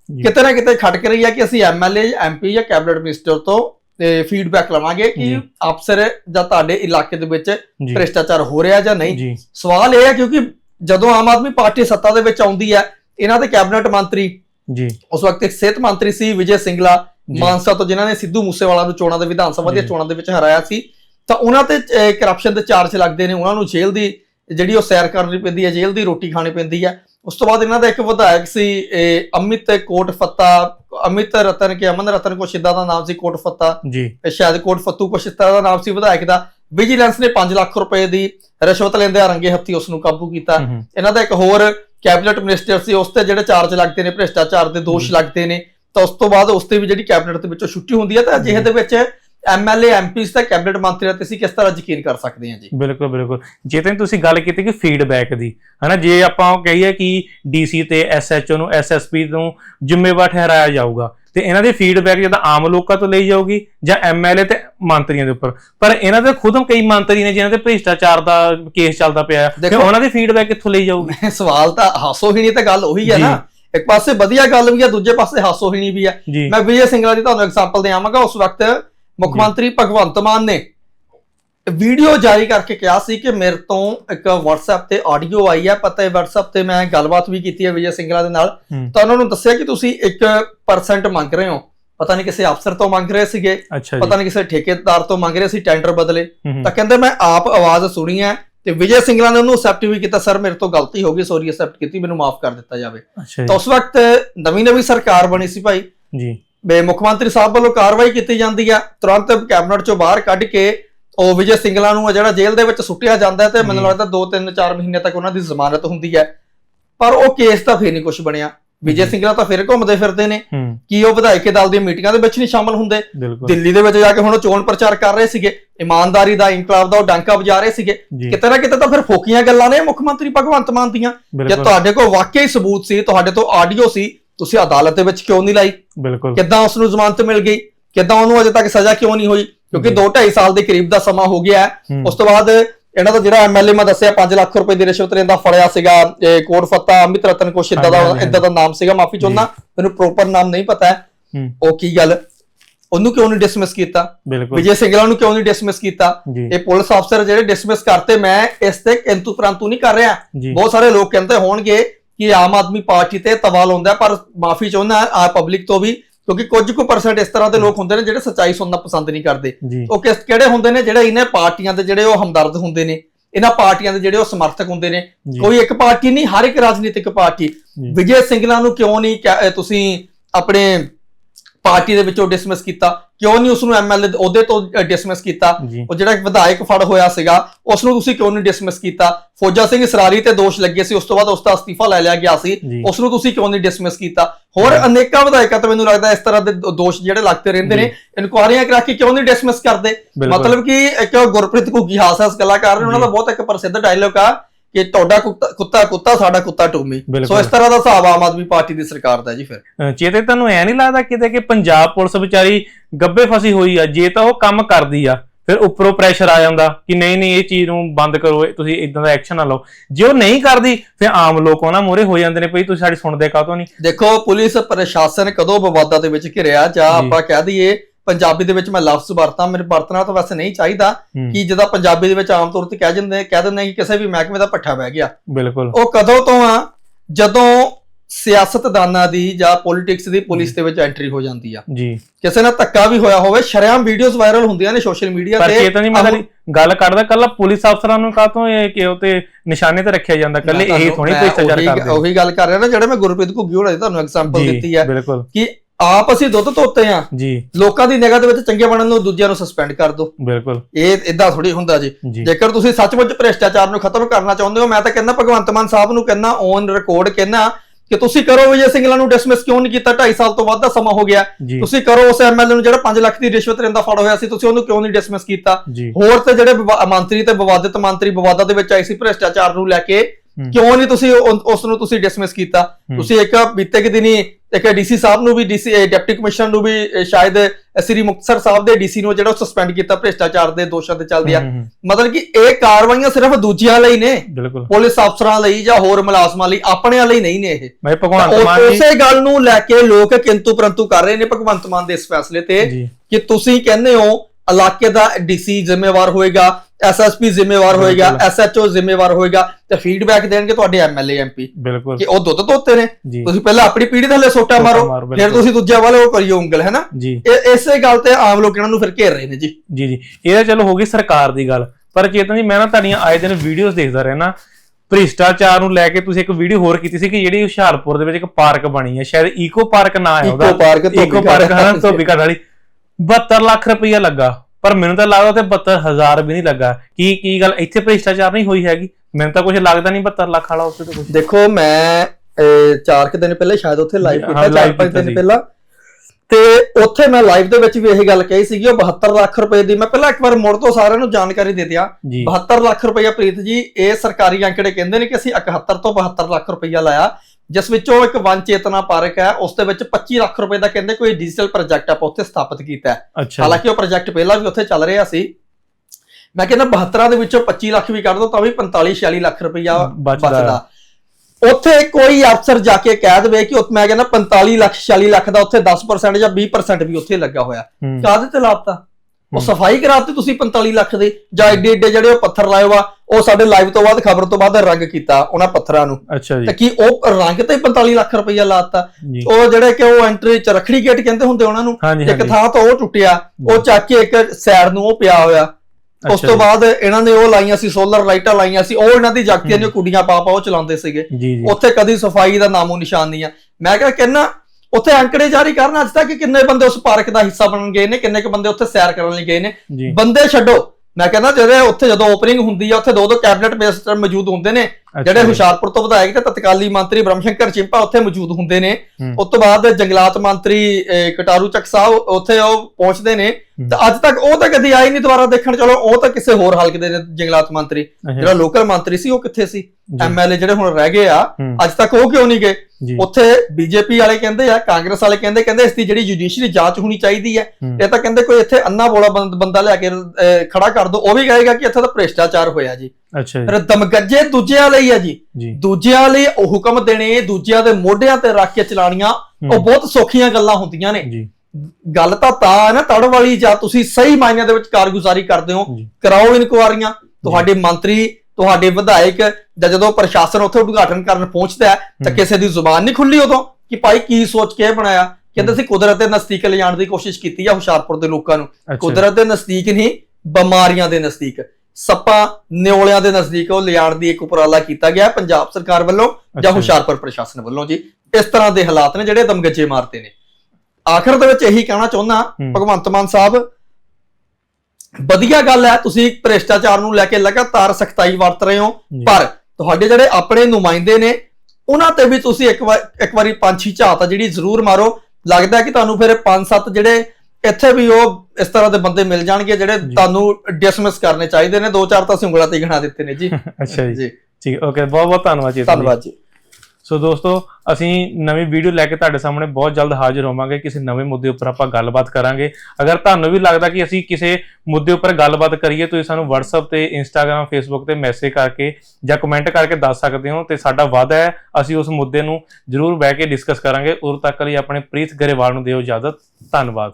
ਕਿਤੇ ਨਾ ਕਿਤੇ ਖਟਕ ਰਹੀ ਹੈ ਕਿ ਅਸੀਂ M L A M P ਜਾਂ ਕੈਬਨਿਟ ਮਿਨਿਸਟਰ ਤੋਂ ਫੀਡਬੈਕ ਲਵਾਂਗੇ ਕਿ। ਅਫਸਰ ਜਾਂ ਤੁਹਾਡੇ ਇਲਾਕੇ ਦੇ ਵਿੱਚ ਭ੍ਰਿਸ਼ਟਾਚਾਰ ਹੋ ਰਿਹਾ ਜਾਂ ਨਹੀਂ ਸਵਾਲ ਇਹ ਹੈ ਕਿਉਂਕਿ ਜਦੋਂ ਆਮ ਆਦਮੀ ਪਾਰਟੀ ਸੱਤਾ ਦੇ ਵਿੱਚ ਆਉਂਦੀ ਹੈ ਇਹਨਾਂ ਦੇ ਕੈਬਨਿਟ ਮੰਤਰੀ ਜੀ। ਉਸ ਵਕਤ ਇੱਕ ਸਿਹਤ ਮੰਤਰੀ ਸੀ ਵਿਜੇ ਸਿੰਗਲਾ। ਮਾਨਸਾ ਤੋਂ ਜਿਨ੍ਹਾਂ ਨੇ ਸਿੱਧੂ ਮੂਸੇਵਾਲਾ ਨੂੰ ਚੋਣਾਂ ਦੇ ਵਿਧਾਨ ਸਭਾ ਦੀਆਂ। ਚੋਣਾਂ ਦੇ ਵਿੱਚ ਹਰਾਇਆ ਸੀ। ਤਾਂ ਉਹਨਾਂ ਤੇ ਕਰਪਸ਼ਨ ਦੇ ਚਾਰਜ ਲੱਗਦੇ ਨੇ। ਉਹਨਾਂ ਨੂੰ ਜੇਲ੍ਹ ਦੀ ਜਿਹੜੀ ਉਹ ਸੈਰ ਕਰਨੀ ਪੈਂਦੀ ਹੈ ਜੇਲ੍ਹ ਦੀ ਰੋਟੀ ਖਾਣੀ ਪੈਂਦੀ ਹੈ। ਉਸ ਤੋਂ ਬਾਅਦ ਇਹਨਾਂ ਦਾ ਇੱਕ ਵਿਧਾਇਕ ਸੀ ਅਮਿਤ ਕੋਟ ਫੱਤਾ ਅਮਿਤ ਰਤਨ ਕੇ ਅਮਨ ਰਤਨ ਕੁਛ ਏਦਾਂ ਦਾ ਨਾਮ ਸੀ ਕੋਟ ਫੱਤਾ। ਜੀ। ਸ਼ਾਇਦ ਕੋਟ ਫੱਤੂ ਕੁਛ ਤਰ੍ਹਾਂ ਦਾ ਨਾਮ ਸੀ ਵਿਧਾਇਕ ਦਾ। ਵਿਜੀਲੈਂਸ ਨੇ 5 ਲੱਖ ਰੁਪਏ ਦੀ ਰਿਸ਼ਵਤ ਲੈਂਦੇ ਰੰਗੇ ਹੱਥੀ ਉਸ ਨੂੰ ਕਾਬੂ ਕੀਤਾ। ਇਹਨਾਂ ਦਾ ਇੱਕ ਹੋਰ ਕੈਬਨਿਟ ਮਿਨਿਸਟਰ ਸੀ ਉਸ ਤੇ ਜਿਹੜੇ ਚਾਰਜ ਲੱਗਦੇ ਨੇ ਭ੍ਰਿਸ਼ਟਾਚਾਰ ਦੇ ਦੋਸ਼। ਲੱਗਦੇ ਨੇ ਤਾਂ ਉਸ ਤੋਂ ਬਾਅਦ ਉਸ ਤੇ ਵੀ ਜਿਹੜੀ ਕੈਬਨਿਟ ਦੇ ਵਿੱਚੋਂ ਛੁੱਟੀ ਹੁੰਦੀ ਹੈ ਤਾਂ ਅਜਿਹੇ। ਦੇ ਵਿੱਚ ਐਮਐਲਏ ਐਮਪੀਸ ਤੇ ਕੈਬਨਿਟ ਮੰਤਰੀਆਂ ਤੇ ਅਸੀਂ ਕਿਸ ਤਰ੍ਹਾਂ ਯਕੀਨ ਕਰ ਸਕਦੇ ਹਾਂ ਜੀ ਬਿਲਕੁਲ ਬਿਲਕੁਲ ਜੇ ਤਾਂ ਤੁਸੀਂ ਗੱਲ ਕੀਤੀ ਕਿ ਫੀਡਬੈਕ ਦੀ ਹਨਾ ਜੇ ਆਪਾਂ ਕਹੀਏ ਕਿ ਡੀਸੀ ਤੇ ਐਸਐਚਓ ਨੂੰ ਐਸਐਸਪੀ ਨੂੰ ਜ਼ਿੰਮੇਵਾਰ ਠਹਿਰਾਇਆ ਜਾਊਗਾ ਤੇ ਇਹਨਾਂ ਦੀ ਫੀਡਬੈਕ ਜਦੋਂ ਆਮ ਲੋਕਾਂ ਤੋਂ ਲਈ ਜਾਊਗੀ ਜਾਂ ਐਮਐਲਏ ਤੇ ਮੰਤਰੀਆਂ ਦੇ ਉੱਪਰ ਪਰ ਇਹਨਾਂ ਦੇ ਖੁਦ ਕਈ ਮੰਤਰੀ ਨੇ ਜਿਨ੍ਹਾਂ ਤੇ ਭ੍ਰਿਸ਼ਟਾਚਾਰ ਦਾ ਕੇਸ ਚੱਲਦਾ ਪਿਆ ਹੈ। ਦੇਖੋ- ਉਹਨਾਂ ਦੀ ਫੀਡਬੈਕ ਕਿੱਥੋਂ ਲਈ ਜਾਊਗੀ ਸਵਾਲ ਤਾਂ ਹਾਸੋਹੀਣੀ ਤਾਂ ਗੱਲ ਉਹੀ ਹੈ। ਨਾ ਇੱਕ ਪਾਸੇ ਵਧੀਆ ਗੱਲ ਵੀ ਹੈ ਦੂਜੇ ਪਾਸੇ ਵੀ ਹੈ ਜੀ ਮੈਂ ਵਿਜੇ ਸਿੰਗਲਾ ਦੀ ਤੁਹਾਨੂੰ ਐਗਜ਼ਾਮਪਲ ਦੇਵਾਂਗਾ ਉਸ ਵਕਤ ਮੁੱਖ। ਮੰਤਰੀ ਭਗਵੰਤ ਮਾਨ ਨੇ ਵੀਡੀਓ ਜਾਰੀ ਕਰਕੇ ਕਿਹਾ ਸੀ ਕਿ ਮੇਰੇ ਤੋਂ ਇੱਕ WhatsApp ਤੇ ਆਡੀਓ ਆਈ ਹੈ ਪਤਾ ਹੈ WhatsApp ਤੇ ਮੈਂ ਗੱਲਬਾਤ ਵੀ ਕੀਤੀ ਹੈ ਵਿਜੇ ਸਿੰਗਲਾ ਦੇ ਨਾਲ। ਤਾਂ ਉਹਨਾਂ ਨੂੰ ਦੱਸਿਆ ਕਿ ਤੁਸੀਂ 1% ਮੰਗ ਰਹੇ ਹੋ। ਪਤਾ ਨਹੀਂ ਕਿਸੇ ਅਫਸਰ ਤੋਂ ਮੰਗ ਰਹੇ ਸੀਗੇ। ਪਤਾ ਨਹੀਂ ਕਿਸੇ ਠੇਕੇਦਾਰ ਤੋਂ ਮੰਗ ਰਹੇ ਸੀ ਟੈਂਡਰ ਬਦਲੇ। ਤਾਂ ਕਹਿੰਦੇ ਮੈਂ ਆਪ ਆਵਾਜ਼ ਸੁਣੀ ਹੈ ਤੇ ਵਿਜੇ ਸਿੰਗਲਾ ਨੇ ਉਹਨੂੰ ਅਸੈਪਟ ਵੀ ਕੀਤਾ। ਸਰ ਮੇਰੇ ਤੋਂ ਗਲਤੀ ਹੋ ਗਈ ਸੌਰੀ ਅਸੈਪਟ ਕੀਤੀ ਮੈਨੂੰ ਮਾਫ ਕਰ ਦਿੱਤਾ ਜਾਵੇ। ਤਾਂ ਉਸ ਵਕਤ ਨਵੀਂ ਨਵੀਂ ਸਰਕਾਰ ਬਣੀ ਸੀ ਭਾਈ। ਜੀ। ਬੇ ਮੁੱਖ ਮੰਤਰੀ ਸਾਹਿਬ ਵੱਲੋਂ ਕਾਰਵਾਈ ਕੀਤੀ ਜਾਂਦੀ ਹੈ। ਤੁਰੰਤ ਕੈਬਨਿਟ ਚੋਂ ਬਾਹਰ ਕੱਢ ਕੇ ਉਹ ਵਿਜੇ ਸਿੰਗਲਾ ਨੂੰ ਜਿਹੜਾ ਜੇਲ੍ਹ ਦੇ ਵਿੱਚ ਸੁੱਟਿਆ ਜਾਂਦਾ ਤੇ ਮੈਨੂੰ। ਲੱਗਦਾ 2 3 4 ਮਹੀਨੇ ਤੱਕ ਉਹਨਾਂ ਦੀ ਜ਼ਮਾਨਤ ਹੁੰਦੀ ਹੈ। ਪਰ ਉਹ ਕੇਸ ਤਾਂ ਫੇਰ ਨਹੀਂ ਕੁਝ ਬਣਿਆ। ਵਿਜੇ। ਸਿੰਗਲਾ ਤਾਂ ਫਿਰ ਘੁੰਮਦੇ ਫਿਰਦੇ ਨੇ। ਕੀ ਉਹ ਵਿਧਾਇਕ ਦਲ ਦੀਆਂ ਮੀਟਿੰਗਾਂ ਦੇ ਵਿੱਚ ਨਹੀਂ ਸ਼ਾਮਲ ਹੁੰਦੇ? ਦਿੱਲੀ ਦੇ ਵਿੱਚ ਜਾ ਕੇ ਹੁਣ ਉਹ ਚੋਣ ਪ੍ਰਚਾਰ ਕਰ ਰਹੇ ਸੀਗੇ। ਇਮਾਨਦਾਰੀ ਦਾ ਇਨਕਲਾਬ ਦਾ ਉਹ ਡਾਂਕਾ ਵਜਾ ਰਹੇ ਸੀਗੇ। ਕਿਤੇ ਨਾ ਕਿਤੇ ਤਾਂ ਫਿਰ ਫੋਕੀਆਂ ਗੱਲਾਂ ਨੇ ਮੁੱਖ ਮੰਤਰੀ ਭਗਵੰਤ ਮਾਨ ਦੀਆਂ। ਜੇ ਤੁਹਾਡੇ ਕੋਲ ਵਾਕਈ ਸਬੂਤ ਸੀ ਤੁਹਾਡੇ ਤੋਂ ਆਡੀਓ ਸੀ ਤੁਸੀਂ ਅਦਾਲਤ ਦੇ ਵਿੱਚ ਕਿਉਂ ਨਹੀਂ ਲਾਈ? ਬਿਲਕੁਲ। ਕਿੱਦਾਂ ਉਸ ਨੂੰ ਜ਼ਮਾਨਤ ਮਿਲ ਗਈ? ਕਿੱਦਾਂ ਉਹਨੂੰ ਅਜੇ ਤੱਕ ਸਜ਼ਾ ਕਿਉਂ ਨਹੀਂ ਹੋਈ? ਕਿਉਂਕਿ ਜੀ। 2.5 ਸਾਲ ਦੇ ਕਰੀਬ ਦਾ ਸਮਾਂ ਹੋ ਗਿਆ ਉਸ ਤੋਂ ਬਾਅਦ ਇਹਨਾਂ ਦਾ ਜਿਹੜਾ ਐਮਐਲਏ ਮੈਂ ਦੱਸਿਆ 5 ਲੱਖ ਰੁਪਏ ਦੀ ਰਿਸ਼ਵਤ ਲੈਂਦਾ ਫੜਿਆ ਸੀਗਾ। ਇਹ ਕੋਟ ਫੱਤਾ ਅਮਿਤ ਰਤਨ ਕੁਛ ਇਦਾਂ ਦਾ ਇਦਾਂ ਦਾ ਨਾਮ ਸੀਗਾ ਮਾਫੀ ਚਾਹੁੰਦਾ। ਮੈਨੂੰ ਪ੍ਰੋਪਰ ਨਾਮ ਨਹੀਂ ਪਤਾ ਹੈ। ਉਹ ਕੀ ਗੱਲ? ਉਹਨੂੰ ਕਿਉਂ ਨਹੀਂ ਡਿਸਮਿਸ ਕੀਤਾ? ਵਿਜੇ ਸਿੰਗਲਾ ਨੂੰ ਕਿਉਂ ਨਹੀਂ ਡਿਸਮਿਸ ਕੀਤਾ? ਇਹ ਪੁਲਿਸ ਅਫਸਰ ਜਿਹੜੇ ਡਿਸਮਿਸ ਕਰਤੇ ਮੈਂ ਇਸ ਤੇ ਕਿੰਤੂ ਪ੍ਰੰਤੂ ਨਹੀਂ ਕਰ ਰਿਹਾ। ਬਹੁਤ ਸਾਰੇ ਲੋਕ ਕਹਿੰਦੇ ਹੋਣਗੇ ਕਿ ਆਮ ਆਦਮੀ ਪਾਰਟੀ ਤੇ ਤਵਾਲ ਹੁੰਦਾ ਪਰ ਮਾਫੀ ਚਾਹੁੰਦਾ ਆ ਪਬਲਿਕ ਤੋਂ ਵੀ। ਕਿਉਂਕਿ ਕੁਝ ਕੁ ਪਰਸੈਂਟ ਇਸ ਤਰ੍ਹਾਂ ਦੇ ਲੋਕ ਹੁੰਦੇ ਨੇ ਜਿਹੜੇ ਸੱਚਾਈ ਸੁਣਨਾ ਪਸੰਦ ਨਹੀਂ ਕਰਦੇ। ਉਹ ਕਿਸ ਕਿਹੜੇ ਹੁੰਦੇ ਨੇ ਜਿਹੜੇ ਇਹਨਾਂ ਪਾਰਟੀਆਂ ਦੇ ਜਿਹੜੇ ਉਹ ਹਮਦਰਦ ਹੁੰਦੇ ਨੇ ਇਹਨਾਂ ਪਾਰਟੀਆਂ ਦੇ ਜਿਹੜੇ ਉਹ ਸਮਰਥਕ ਹੁੰਦੇ ਨੇ। ਕੋਈ ਇੱਕ ਪਾਰਟੀ ਨਹੀਂ ਹਰ ਇੱਕ ਰਾਜਨੀਤਿਕ ਪਾਰਟੀ। ਵਿਜੇ ਸਿੰਗਲਾ ਨੂੰ ਕਿਉਂ ਨਹੀਂ ਤੁਸੀਂ ਆਪਣੇ ਪਾਰਟੀ ਦੇ ਵਿੱਚੋਂ ਡਿਸਮਿਸ ਕੀਤਾ। ਕਿਉਂ ਨਹੀਂ ਉਸ ਨੂੰ ਐਮਐਲਏ ਉਹਦੇ ਤੋਂ ਡਿਸਮਿਸ ਕੀਤਾ? ਉਹ ਜਿਹੜਾ ਇੱਕ ਵਿਧਾਇਕ ਫੜ ਹੋਇਆ ਸੀਗਾ ਉਸ ਨੂੰ ਤੁਸੀਂ ਕਿਉਂ ਨਹੀਂ ਡਿਸਮਿਸ ਕੀਤਾ? ਫੌਜਾ ਸਿੰਘ ਸਰਾਰੀ ਤੇ ਦੋਸ਼ ਲੱਗੇ ਸੀ ਉਸ ਤੋਂ ਬਾਅਦ ਉਸ ਦਾ ਅਸਤੀਫਾ ਲੈ ਲਿਆ ਗਿਆ ਸੀ। ਉਸ ਨੂੰ ਤੁਸੀਂ ਕਿਉਂ ਨਹੀਂ ਡਿਸਮਿਸ ਕੀਤਾ? ਹੋਰ। ਅਨੇਕਾਂ ਵਿਧਾਇਕਾਂ ਤੇ ਮੈਨੂੰ ਲੱਗਦਾ ਇਸ ਤਰ੍ਹਾਂ ਦੇ ਦੋ- ਦੋਸ਼ ਜਿਹੜੇ ਲੱਗਦੇ ਰਹਿੰਦੇ ਨੇ ਇਨਕੁਆਰੀਆਂ ਕਰਾ ਕੇ ਕਿਉਂ ਨਹੀਂ ਡਿਸਮਿਸ ਕਰਦੇ। ਮਤਲਬ ਕਿ ਇੱਕ ਗੁਰਪ੍ਰੀਤ ਘੁੱਗੀ ਹਾਸਾ ਕਲਾਕਾਰ ਨੇ ਉਹਨਾਂ ਦਾ। ਬਹੁਤ ਇੱਕ ਪ੍ਰਸਿੱਧ ਡਾਇਲੋਗ ਆ। ਕਿ ਤੁਹਾਡਾ ਕੁੱਤਾ ਕੁੱਤਾ ਸਾਡਾ ਕੁੱਤਾ ਟੂਮੀ। ਸੋ ਇਸ ਤਰ੍ਹਾਂ ਦਾ ਹਿਸਾਬ ਆਮ ਆਦਮੀ ਪਾਰਟੀ ਦੀ ਸਰਕਾਰ ਦਾ ਜੀ ਫਿਰ ਚੇਤੇ ਤੁਹਾਨੂੰ ਐ ਨਹੀਂ ਲੱਗਦਾ ਕਿਤੇ ਕਿ ਪੰਜਾਬ ਪੁਲਿਸ ਵਿਚਾਰੀ ਗੱਬੇ ਫਸੀ ਹੋਈ ਆ ਜੇ ਤਾਂ ਉਹ ਕੰਮ ਕਰਦੀ ਆ ਫਿਰ ਉੱਪਰੋਂ ਪ੍ਰੈਸ਼ਰ ਆ ਜਾਂਦਾ ਕਿ ਨਹੀਂ ਨਹੀਂ ਇਹ ਚੀਜ਼ ਨੂੰ ਬੰਦ ਕਰੋ ਤੁਸੀਂ ਇਦਾਂ ਦਾ ਐਕਸ਼ਨ ਨਾ ਲਓ ਜੇ ਉਹ ਨਹੀਂ ਕਰਦੀ ਫਿਰ ਆਮ ਲੋਕ ਉਹਨਾਂ ਮੂਹਰੇ ਹੋ ਜਾਂਦੇ ਨੇ ਭਈ ਤੁਸੀਂ ਸਾਡੀ ਸੁਣਦੇ ਕਾਹਤੋਂ ਨਹੀਂ ਦੇਖੋ ਪੁਲਿਸ ਪ੍ਰਸ਼ਾਸਨ ਕਦੋਂ ਵਿਵਾਦਾਂ ਦੇ ਵਿੱਚ ਘਿਰਿਆ ਜੀ। ਆਪਾਂ ਕਹਿ ਦਈਏ ਪੰਜਾਬੀ ਦੇ ਵਿੱਚ ਮੈਂ ਲਫ਼ਜ਼ ਵਰਤਾਂ ਮੇਰੇ ਵਰਤਣਾ ਤਾਂ ਵੈਸੇ ਨਹੀਂ ਚਾਹੀਦਾ ਕਿ ਜਿਹਦਾ ਪੰਜਾਬੀ ਦੇ ਵਿੱਚ ਆਮ ਤੌਰ ਤੇ ਕਹਿ ਜਾਂਦੇ ਕਹਿ ਦਿੰਦੇ ਆ ਕਿ ਕਿਸੇ ਵੀ ਮਹਿਕਮੇ ਦਾ ਪੱਠਾ ਬਹਿ ਗਿਆ। ਬਿਲਕੁਲ। ਉਹ ਕਦੋਂ ਤੋਂ ਆ? ਜਦੋਂ ਸਿਆਸਤਦਾਨਾਂ ਦੀ ਜਾਂ ਪੋਲਿਟਿਕਸ ਦੀ ਪੁਲਿਸ ਦੇ ਵਿੱਚ ਐਂਟਰੀ ਹੋ ਜਾਂਦੀ ਆ। ਜੀ। ਕਿਸੇ ਨਾਲ ਧੱਕਾ ਵੀ ਹੋਇਆ ਹੋਵੇ ਸ਼ਰੇਆਮ ਵੀਡੀਓਜ਼ ਵਾਇਰਲ ਹੁੰਦੀਆਂ ਨੇ ਸੋਸ਼ਲ ਮੀਡੀਆ ਪਰ ਤੇ। ਜੀ ਮੈਂ ਤਾਂ ਗੱਲ ਕਰਦਾ ਕੱਲਾ ਪੁਲਿਸ ਅਫਸਰਾਂ ਨੂੰ ਕਾਹਤੋਂ ਇਹ ਕਿ ਉਹ ਤੇ ਨਿਸ਼ਾਨੇ ਤੇ ਰੱਖਿਆ ਜਾਂਦਾ ਕੱਲੇ ਇਹ ਥੋੜੀ ਭ੍ਰਿਸ਼ਟਾਚਾਰ ਉਹੀ- ਕਰਦੇ। ਉਹੀ ਗੱਲ ਕਰ ਰਿਹਾ ਨਾ ਜਿਹੜੇ ਮੈਂ ਗੁਰਪ੍ਰੀਤ ਘੁੱਗੀ ਹੋਣਾ ਤੁਹਾਨੂੰ ਐਗਜ਼ਾਮਪਲ ਦਿੱਤੀ ਬਿਲਕੁਲ। ਕਿ ਆਪ ਅਸੀਂ ਦੁੱਧ ਧੋਤੇ ਆ। ਜੀ। ਲੋਕਾਂ ਦੀ ਨਿਗਾਹ ਦੇ ਵਿੱਚ ਚੰਗੇ ਬਣਨ ਨੂੰ ਦੂਜਿਆਂ ਨੂੰ ਸਸਪੈਂਡ ਕਰ ਦਿਓ ਬਿਲਕੁਲ। ਇਹ ਇਦਾਂ ਥੋੜੀ ਹੁੰਦਾ ਜੀ। ਜੇਕਰ ਤੁਸੀਂ ਸੱਚਮੁੱਚ ਭ੍ਰਿਸ਼ਟਾਚਾਰ ਨੂੰ ਖਤਮ ਕਰਨਾ ਚਾਹੁੰਦੇ ਹੋ ਮੈਂ ਤਾਂ ਕਹਿੰਦਾ ਭਗਵੰਤ ਮਾਨ ਸਾਹਿਬ ਨੂੰ ਕਹਿੰਦਾ ਔਨ ਰਿਕਾਰਡ ਕਹਿੰਦਾ ਕਿ ਤੁਸੀਂ ਕਰੋ ਵਿਜੇ ਸਿੰਘਲਾ ਨੂੰ ਡਿਸਮਿਸ ਕਿਉਂ ਨਹੀਂ ਕੀਤਾ 2.5 ਸਾਲ ਤੋਂ ਵੱਧ ਦਾ ਸਮਾਂ ਹੋ ਗਿਆ। ਤੁਸੀਂ ਕਰੋ ਉਸ ਐਮਐਲਏ ਨੂੰ ਜਿਹੜਾ 5 ਲੱਖ ਦੀ ਰਿਸ਼ਵਤ ਲੈਂਦਾ ਫੜ ਹੋਇਆ ਸੀ ਤੁਸੀਂ ਉਹਨੂੰ ਕਿਉਂ ਨਹੀਂ ਡਿਸਮਿਸ ਕੀਤਾ? ਹੋਰ ਤੇ ਜਿਹੜੇ ਮੰਤਰੀ ਤੇ ਵਿਵਾਦਿਤ ਮੰਤਰੀ ਵਿਵਾਦਾਂ ਦੇ ਵਿੱਚ ਆਏ ਸੀ ਭ੍ਰਿਸ਼ਟਾਚਾਰ ਨੂੰ ਲੈ ਕੇ। ਕਿਉਂ ਨਹੀਂ ਤੁਸੀਂ ਉਸ ਨੂੰ ਤੁਸੀਂ ਡਿਸਮਿਸ ਕੀਤਾ। ਤੁਸੀਂ ਇੱਕ ਬੀਤੇ ਕਿ ਦਿਨੀ ਇੱਕ ਡੀਸੀ ਸਾਹਿਬ ਨੂੰ ਵੀ ਡੀਸੀ ਡਿਪਟੀ ਕਮਿਸ਼ਨਰ ਨੂੰ ਵੀ ਸ਼ਾਇਦ ਸ੍ਰੀ ਮੁਕਤਸਰ ਸਾਹਿਬ ਦੇ ਡੀਸੀ ਨੂੰ ਜਿਹੜਾ ਸਸਪੈਂਡ ਕੀਤਾ ਭ੍ਰਿਸ਼ਟਾਚਾਰ ਦੇ ਦੋਸ਼ਾਂ ਤੇ ਚੱਲਦੀ ਆ। ਮਤਲਬ ਕਿ ਇਹ ਕਾਰਵਾਈਆਂ ਸਿਰਫ ਦੂਜਿਆਂ ਲਈ ਨੇ। ਪੁਲਿਸ ਅਫਸਰਾਂ ਲਈ ਜਾਂ ਹੋਰ ਮੁਲਾਜ਼ਮਾਂ ਲਈ ਆਪਣਿਆਂ ਲਈ ਨਹੀਂ ਨੇ ਇਹ। ਮੈਂ ਭਗਵਾਨ ਉਹ- ਮਾਨ ਜੀ ਉਸੇ ਗੱਲ ਨੂੰ ਲੈ ਕੇ ਲੋਕ ਕਿੰਤੂ ਪਰੰਤੂ ਕਰ ਰਹੇ ਨੇ ਭਗਵੰਤ ਮਾਨ ਦੇ ਇਸ ਫੈਸਲੇ ਤੇ ਕਿ ਤੁਸੀਂ ਕਹਿੰਦੇ ਹੋ ਇਲਾਕੇ ਦਾ ਡੀਸੀ ਜ਼ਿੰਮੇਵਾਰ ਹੋਏਗਾ ਐਸਐਸਪੀ ਜ਼ਿੰਮੇਵਾਰ ਹੋਏਗਾ। ਐਸਐਚਓ ਜ਼ਿੰਮੇਵਾਰ ਹੋਏਗਾ ਤੇ ਫੀਡਬੈਕ ਦੇਣਗੇ ਤੁਹਾਡੇ ਐਮਐਲਏ ਐਮਪੀ ਬਿਲਕੁਲ। ਕਿ ਉਹ ਦੁੱਧ ਧੋਤੇ ਨੇ। ਤੁਸੀਂ ਪਹਿਲਾਂ ਆਪਣੀ ਪੀੜੀ ਥੱਲੇ ਸੋਟਾ ਮਾਰੋ ਫਿਰ। ਤੁਸੀਂ ਦੂਜਿਆਂ ਵੱਲ ਉਹ ਕਰਿਓ ਉਂਗਲ ਹੈ ਨਾ? ਇਸੇ ਗੱਲ ਤੇ ਆਮ ਲੋਕ ਇਹਨਾਂ ਨੂੰ ਫਿਰ ਘੇਰ ਰਹੇ ਨੇ ਜੀ। ਜੀ ਜੀ। ਇਹ ਤਾਂ ਚਲੋ ਹੋ ਗਈ ਸਰਕਾਰ ਦੀ ਗੱਲ। ਪਰ ਚੇਤਨ ਜੀ ਮੈਂ ਨਾ ਤੁਹਾਡੀਆਂ ਆਏ ਦਿਨ ਵੀਡੀਓਜ਼ ਦੇਖਦਾ ਰਹਿਣਾ ਭ੍ਰਿਸ਼ਟਾਚਾਰ ਨੂੰ ਲੈ ਕੇ ਤੁਸੀਂ ਇੱਕ ਵੀਡੀਓ ਹੋਰ ਕੀਤੀ ਸੀ ਕਿ ਜਿਹੜੀ ਹੁਸ਼ਿਆਰਪੁਰ ਦੇ ਵਿੱਚ ਇੱਕ ਪਾਰਕ ਬਣੀ ਹੈ। ਸ਼ਾਇਦ ਈਕੋ ਪਾਰਕ ਨਾਂ ਹੈ ਉਹਦਾ। Park, ਧੋਬੀ ਈਕੋ। ਪਾਰਕ ਹੈ ਨਾ ਧੋਬੀ ਘਾਟ ਵਾਲੀ। 72 ਲੱਖ ਰੁਪਈਆ ਲੱਗਾ। ਪਰ ਮੈਨੂੰ ਤਾਂ ਲੱਗਦਾ ਤੇ 72000 ਵੀ ਨਹੀਂ ਲੱਗਾ। ਕੀ ਕੀ ਗੱਲ ਇੱਥੇ ਭ੍ਰਿਸ਼ਟਾਚਾਰ ਨਹੀਂ ਹੋਈ ਹੈਗੀ? ਮੈਨੂੰ ਤਾਂ ਕੁਝ ਲੱਗਦਾ ਨਹੀਂ 72 ਲੱਖ ਵਾਲਾ ਉੱਥੇ ਤਾਂ ਕੁਝ ਦੇਖੋ ਮੈਂ ਅਹ, ਚਾਰ ਕੁ ਦਿਨ ਪਹਿਲੇ ਸ਼ਾਇਦ ਉੱਥੇ ਲਾਈਵ ਕੀਤਾ live ਚਾਰ ਪੰਜ ਕੀਤਾ ਦਿਨ ਸੀ। ਪਹਿਲਾਂ। ਤੇ ਉੱਥੇ ਮੈਂ ਲਾਈਵ ਦੇ ਵਿੱਚ ਵੀ ਇਹ ਗੱਲ ਕਹੀ ਸੀਗੀ ਉਹ 72 ਲੱਖ ਰੁਪਏ ਦੀ ਮੈਂ ਪਹਿਲਾਂ ਇੱਕ ਵਾਰ ਮੁੜ ਤੋਂ ਸਾਰਿਆਂ ਨੂੰ ਜਾਣਕਾਰੀ ਦੇ ਦਿਆਂ। ਜੀ। 72 ਲੱਖ ਰੁਪਇਆ ਪ੍ਰੀਤ ਜੀ ਇਹ ਸਰਕਾਰੀ ਅੰਕੜੇ ਕਹਿੰਦੇ ਨੇ ਕਿ ਅਸੀਂ 71 ਤੋਂ 72 ਲੱਖ ਰੁਪਇਆ ਲਾਇਆ। ਜਿਸ ਵਿੱਚੋਂ ਇੱਕ ਵਨ ਚੇਤਨਾ ਪਾਰਕ ਹੈ ਉਸ ਦੇ ਵਿੱਚ 25 ਲੱਖ ਰੁਪਏ ਦਾ ਕਹਿੰਦੇ ਕੋਈ ਡਿਜੀਟਲ ਪ੍ਰੋਜੈਕਟ ਆਪਾਂ ਉੱਥੇ ਸਥਾਪਿਤ ਕੀਤਾ ਹੈ। ਹਾਲਾਂਕਿ ਉਹ ਪ੍ਰੋਜੈਕਟ ਪਹਿਲਾਂ ਵੀ ਉੱਥੇ ਚੱਲ ਰਿਹਾ ਸੀ। ਮੈਂ ਕਹਿੰਦਾ 72 ਦੇ ਵਿੱਚੋਂ 25 ਲੱਖ ਵੀ ਕੱਢ ਦੋ ਤਾਂ ਵੀ 45 46 ਲੱਖ ਰੁਪਇਆ ਬਚਦਾ। ਉੱਥੇ ਕੋਈ ਅਫਸਰ ਜਾ ਕੇ ਕਹਿ ਦੇਵੇ ਕਿ ਉੱਥੇ ਮੈਂ ਕਹਿੰਦਾ 45 ਲੱਖ 46 ਲੱਖ ਦਾ ਉੱਥੇ 10% ਜਾਂ 20% ਵੀ ਉੱਥੇ ਲੱਗਾ ਹੋਇਆ। ਕਾਹਦੇ ਤੇ ਲਾਤਾ? ਉਹ। ਸਫ਼ਾਈ ਕਰਾਤੀ ਤੁਸੀਂ 45 ਲੱਖ ਦੇ ਜਾਂ ਏਡੇ ਏਡੇ ਜਿਹੜੇ ਉਹ ਪੱਥਰ ਲਾਏ ਵਾ ਉਹ ਸਾਡੇ ਲਾਈਵ ਤੋਂ ਬਾਅਦ ਖਬਰ ਤੋਂ ਬਾਅਦ ਰੰਗ ਕੀਤਾ ਉਹਨਾਂ ਪੱਥਰਾਂ ਨੂੰ। ਅੱਛਾ ਤੇ ਕੀ ਉਹ ਰੰਗ ਤੇ 45 ਲੱਖ ਰੁਪਈਆ ਲਾਤਾ? ਉਹ ਜਿਹੜੇ ਕਿ ਉਹ ਐਂਟਰੀ ਚ ਰੱਖੜੀ ਗੇਟ ਕਹਿੰਦੇ ਹੁੰਦੇ ਉਹਨਾਂ ਨੂੰ ਇੱਕ ਥਾਂ ਤੋਂ ਉਹ ਟੁੱਟਿਆ ਉਹ ਚੱਕ ਕੇ ਇੱਕ ਸਾਈਡ ਨੂੰ ਉਹ ਪਿਆ ਹੋਇਆ। ਉਸ ਤੋਂ। ਬਾਅਦ ਇਹਨਾਂ ਨੇ ਉਹ ਲਾਈਆਂ ਸੀ ਸੋਲਰ ਲਾਈਟਾਂ ਲਾਈਆਂ ਸੀ ਉਹ ਇਹਨਾਂ ਦੀ ਜਗਤੀਆਂ ਦੀਆਂ ਕੁੜੀਆਂ ਪਾ ਪਾ ਉਹ ਚਲਾਉਂਦੇ ਸੀਗੇ। ਉੱਥੇ ਕਦੀ ਸਫ਼ਾਈ ਦਾ ਨਾਮੋ ਨਿਸ਼ਾਨ ਨਹੀਂ ਆ। ਮੈਂ ਕਿਹਾ ਕਹਿੰਨਾ ਉੱਥੇ ਅੰਕੜੇ ਜਾਰੀ ਕਰਨ ਅੱਜ ਤੱਕ ਕਿੰਨੇ ਬੰਦੇ ਉਸ ਪਾਰਕ ਦਾ ਹਿੱਸਾ ਬਣਨ ਗਏ ਨੇ ਕਿੰਨੇ ਕੁ ਬੰਦੇ ਉੱਥੇ ਸੈਰ ਕਰਨ ਲਈ ਗਏ ਨੇ? ਬੰਦੇ ਛੱਡੋ। ਮੈਂ ਕਹਿੰਦਾ ਜਿਹੜੇ ਉੱਥੇ ਜਦੋਂ ਓਪਨਿੰਗ ਹੁੰਦੀ ਆ ਉੱਥੇ ਦੋ ਦੋ ਕੈਬਨਿਟ ਮਿਨਿਸਟਰ ਮੌਜੂਦ ਹੁੰਦੇ ਨੇ। ਜਿਹੜੇ। ਹੁਸ਼ਿਆਰਪੁਰ ਤੋਂ ਵਿਧਾਇਕ ਤੇ ਤਤਕਾਲੀ ਮੰਤਰੀ ਬ੍ਰਹਮਸ਼ੰਕਰ ਚਿੰਪਾ ਉੱਥੇ ਮੌਜੂਦ ਹੁੰਦੇ ਨੇ। ਉਸ ਤੋਂ ਬਾਅਦ ਜੰਗਲਾਤ ਮੰਤਰੀ ਕਟਾਰੂ ਚੱਕ ਸਾਹਿਬ ਉੱਥੇ ਉਹ ਪਹੁੰਚਦੇ ਨੇ। ਤੇ ਅੱਜ ਤੱਕ ਉਹ ਤਾਂ ਕਦੀ ਆਏ ਨਹੀਂ ਦੁਬਾਰਾ ਦੇਖਣ। ਚਲੋ ਉਹ ਤਾਂ ਕਿਸੇ ਹੋਰ ਹਲਕੇ ਦੇ ਜੰਗਲਾਤ ਮੰਤਰੀ। ਜਿਹੜਾ ਲੋਕਲ ਮੰਤਰੀ ਸੀ ਉਹ ਕਿੱਥੇ ਸੀ। ਐਮਐਲਏ ਜਿਹੜੇ ਹੁਣ ਰਹਿ ਗਏ ਆ। ਅੱਜ ਤੱਕ ਉਹ ਕਿਉਂ ਨਹੀਂ ਗਏ? ਉੱਥੇ ਬੀਜੇਪੀ ਵਾਲੇ ਕਹਿੰਦੇ ਆ ਕਾਂਗਰਸ ਵਾਲੇ ਕਹਿੰਦੇ ਕਹਿੰਦੇ ਇਸ ਦੀ ਜਿਹੜੀ ਜੁਡੀਸ਼ਰੀ ਜਾਂਚ ਹੋਣੀ ਚਾਹੀਦੀ ਹੈ। ਇਹ ਤਾਂ ਕਹਿੰਦੇ ਕੋਈ ਇੱਥੇ ਅੰਨਾ ਬੋਲਾ ਬੰਦ- ਲਿਆ ਕੇ ਖੜਾ ਕਰ ਦੋ ਉਹ ਵੀ ਕਹੇਗਾ ਕਿ ਇੱਥੇ ਤਾਂ ਭ੍ਰਿਸ਼ਟਾਚਾਰ ਹੋਇਆ ਜੀ। ਅੱਛਾ ਜੀ। ਫਿਰ ਦਮਗੱਜੇ ਦੂਜਿਆਂ ਲਈ ਆ ਜੀ। ਦੂਜਿਆਂ ਲਈ ਉਹ ਹੁਕਮ ਦੇਣੇ ਦੂਜਿਆਂ ਦੇ ਮੋਢਿਆਂ ਤੇ ਰੱਖ ਕੇ ਚਲਾਣੀਆਂ ਉਹ। ਬਹੁਤ ਸੌਖੀਆਂ ਗੱਲਾਂ ਹੁੰਦੀਆਂ ਨੇ। ਜੀ। ਗੱਲ ਤਾਂ ਤਾਂ ਹੈ ਨਾ ਤੜ ਵਾਲੀ ਜਾਂ ਤੁਸੀਂ ਸਹੀ ਮਾਇਨਿਆਂ ਦੇ ਵਿੱਚ ਕਾਰਗੁਜ਼ਾਰੀ ਕਰਦੇ ਹੋ ਕਰਾਓ ਇਨਕੁਆਰੀਆਂ। ਤੁਹਾਡੇ ਮੰਤਰੀ ਤੁਹਾਡੇ ਵਿਧਾਇਕ ਜਾਂ ਜਦੋਂ ਪ੍ਰਸ਼ਾਸਨ ਉੱਥੇ ਉਦਘਾਟਨ ਕਰਨ ਪਹੁੰਚਦਾ ਹੈ ਤਾਂ। ਕਿਸੇ ਦੀ ਜ਼ੁਬਾਨ ਨਹੀਂ ਖੁੱਲੀ ਉਦੋਂ ਕਿ ਭਾਈ ਕੀ ਸੋਚ ਕੇ ਬਣਾਇਆ? ਕਹਿੰਦੇ ਸੀ ਕੁਦਰਤ ਦੇ ਨਜ਼ਦੀਕ ਲਿਜਾਣ ਦੀ ਕੋਸ਼ਿਸ਼ ਕੀਤੀ ਆ ਹੁਸ਼ਿਆਰਪੁਰ ਦੇ ਲੋਕਾਂ ਨੂੰ। ਕੁਦਰਤ ਦੇ ਨਜ਼ਦੀਕ ਨਹੀਂ ਬਿਮਾਰੀਆਂ ਦੇ ਨਜ਼ਦੀਕ ਸੱਪਾਂ ਨਿਓਲਿਆਂ ਦੇ ਨਜ਼ਦੀਕ ਉਹ ਲਿਜਾਣ ਦੀ ਇੱਕ ਉਪਰਾਲਾ ਕੀਤਾ ਗਿਆ ਪੰਜਾਬ ਸਰਕਾਰ ਵੱਲੋਂ ਜਾਂ। ਹੁਸ਼ਿਆਰਪੁਰ ਪ੍ਰਸ਼ਾਸਨ ਵੱਲੋਂ ਜੀ। ਇਸ ਤਰ੍ਹਾਂ ਦੇ ਹਾਲਾਤ ਨੇ ਜਿਹੜੇ ਦਮਗੱਜੇ ਮਾਰਦੇ ਨੇ। ਆਖਰ ਦੇ ਵਿੱਚ ਇਹੀ ਕਹਿਣਾ ਚਾਹੁੰਦਾ। ਭਗਵੰਤ ਮਾਨ ਸਾਹਿਬ ਵਧੀਆ ਗੱਲ ਹੈ ਤੁਸੀਂ ਭ੍ਰਿਸ਼ਟਾਚਾਰ ਨੂੰ ਲੈ ਕੇ ਲਗਾਤਾਰ ਸਖਤਾਈ ਵਰਤ ਰਹੇ ਹੋ। ਪਰ ਤੁਹਾਡੇ ਜਿਹੜੇ ਆਪਣੇ ਨੁਮਾਇੰਦੇ ਨੇ ਉਹਨਾਂ ਤੇ ਵੀ ਤੁਸੀਂ ਇੱਕ ਵਾਰ ਇੱਕ ਵਾਰੀ ਪੰਛੀ ਝਾਤ ਆ ਜਿਹੜੀ ਜ਼ਰੂਰ ਮਾਰੋ। ਲੱਗਦਾ ਕਿ ਤੁਹਾਨੂੰ ਫਿਰ ਪੰਜ ਸੱਤ ਜਿਹੜੇ ਇੱਥੇ ਵੀ ਉਹ ਇਸ ਤਰ੍ਹਾਂ ਦੇ ਬੰਦੇ ਮਿਲ ਜਾਣਗੇ ਜਿਹੜੇ। ਤੁਹਾਨੂੰ ਡਿਸਮਿਸ ਕਰਨੇ ਚਾਹੀਦੇ ਨੇ। ਦੋ ਚਾਰ ਤਾਂ ਅਸੀਂ ਉਂਗਲਾਂ ਤੇ ਗਿਣਾ ਦਿੱਤੇ ਨੇ ਜੀ। ਅੱਛਾ ਜੀ। ਜੀ। ਠੀਕ ਓਕੇ ਬਹੁਤ ਬਹੁਤ ਧੰਨਵਾਦ ਜੀ ਧੰਨਵਾਦ ਜੀ। ਸੋ ਦੋਸਤੋ, ਅਸੀਂ ਨਵੀਂ ਵੀਡੀਓ ਲੈ ਕੇ ਤੁਹਾਡੇ ਸਾਹਮਣੇ ਬਹੁਤ ਜਲਦ ਹਾਜ਼ਰ ਹੋਵਾਂਗੇ। ਕਿਸੇ ਨਵੇਂ ਮੁੱਦੇ ਉੱਪਰ ਆਪਾਂ ਗੱਲਬਾਤ ਕਰਾਂਗੇ। ਅਗਰ ਤੁਹਾਨੂੰ ਵੀ ਲੱਗਦਾ ਕਿ ਅਸੀਂ ਕਿਸੇ ਮੁੱਦੇ ਉੱਪਰ ਗੱਲਬਾਤ ਕਰੀਏ, ਤੁਸੀਂ ਸਾਨੂੰ WhatsApp ਤੇ, Instagram, Facebook ਤੇ ਮੈਸੇਜ ਕਰਕੇ ਜਾਂ ਕਮੈਂਟ ਕਰਕੇ ਦੱਸ ਸਕਦੇ ਹੋ ਤੇ ਸਾਡਾ ਵਾਅਦਾ ਹੈ, ਅਸੀਂ ਉਸ ਮੁੱਦੇ ਨੂੰ ਜ਼ਰੂਰ ਬਹਿ ਕੇ ਡਿਸਕਸ ਕਰਾਂਗੇ। ਉਦੋਂ ਤੱਕ ਲਈ ਆਪਣੇ ਪ੍ਰੀਤ ਗਰੇਵਾਲ ਨੂੰ ਦਿਓ ਇਜਾਜ਼ਤ। ਧੰਨਵਾਦ।